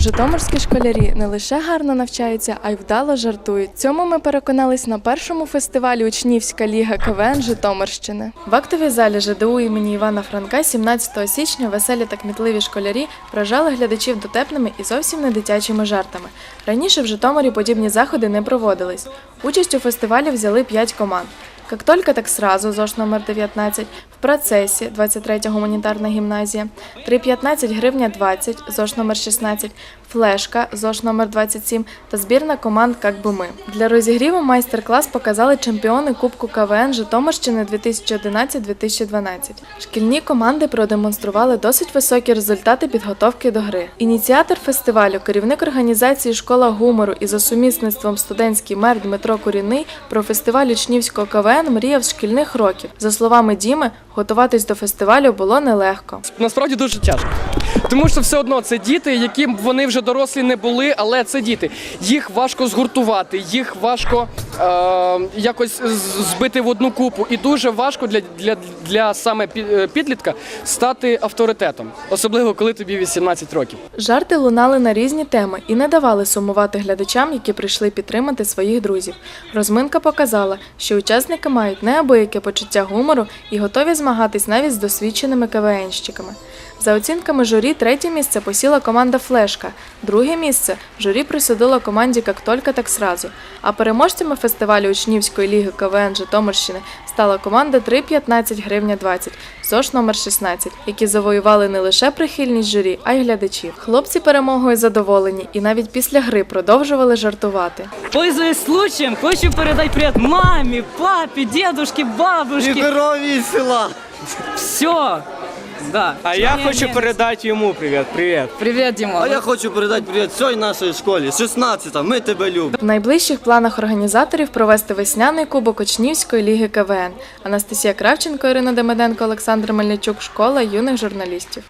Житомирські школярі не лише гарно навчаються, а й вдало жартують. Цьому ми переконались на першому фестивалі Учнівська ліга КВН Житомирщини. В актовій залі ЖДУ імені Івана Франка 17 січня веселі та кмітливі школярі вражали глядачів дотепними і зовсім не дитячими жартами. Раніше в Житомирі подібні заходи не проводились. Участь у фестивалі взяли 5 команд. Как только, так сразу, ЗОЖ номер 19, в процесі, 23 гуманітарна гімназія, 3,15 гривня 20, ЗОЖ номер 16, флешка, ЗОЖ номер 27 та збірна команд «Как би ми». Для розігріву майстер-клас показали чемпіони Кубку КВН Житомирщини 2011-2012. Шкільні команди продемонстрували досить високі результати підготовки до гри. Ініціатор фестивалю, керівник організації Школа гумору і за сумісництвом студентський мер Дмитро Куріний про фестиваль учнівського КВН мріяв з шкільних років. За словами Діми, готуватись до фестивалю було нелегко. насправді дуже тяжко. Тому що все одно це діти, які вони вже дорослі не були, але це діти. Їх важко згуртувати, їх важко е, якось збити в одну купу. І дуже важко для, для, для саме е, підлітка стати авторитетом, особливо коли тобі 18 років. Жарти лунали на різні теми і не давали сумувати глядачам, які прийшли підтримати своїх друзів. Розминка показала, що учасники мають неабияке почуття гумору і готові змагатись навіть з досвідченими КВНщиками. За оцінками журі, третє місце посіла команда Флешка, друге місце журі присудило команді «Как только, так сразу. А переможцями фестивалю учнівської ліги КВН Житомирщини стала команда 3,15 гривня 20, ЗОЖ номер 16, які завоювали не лише прихильність журі, а й глядачів. Хлопці перемогою задоволені і навіть після гри продовжували жартувати. Пользуясь случаем, хочу передать привет маме, папе, дедушке, бабушке. корові із села. Все. Да. А я Не, хочу не. передати йому привіт. Привіт. Привіт, Дима. А я хочу передати привіт всій нашій школі. 16 ми тебе любимо. В найближчих планах організаторів провести весняний кубок Очнівської ліги КВН. Анастасія Кравченко, Ірина Демиденко, Олександр Мельничук, школа юних журналістів.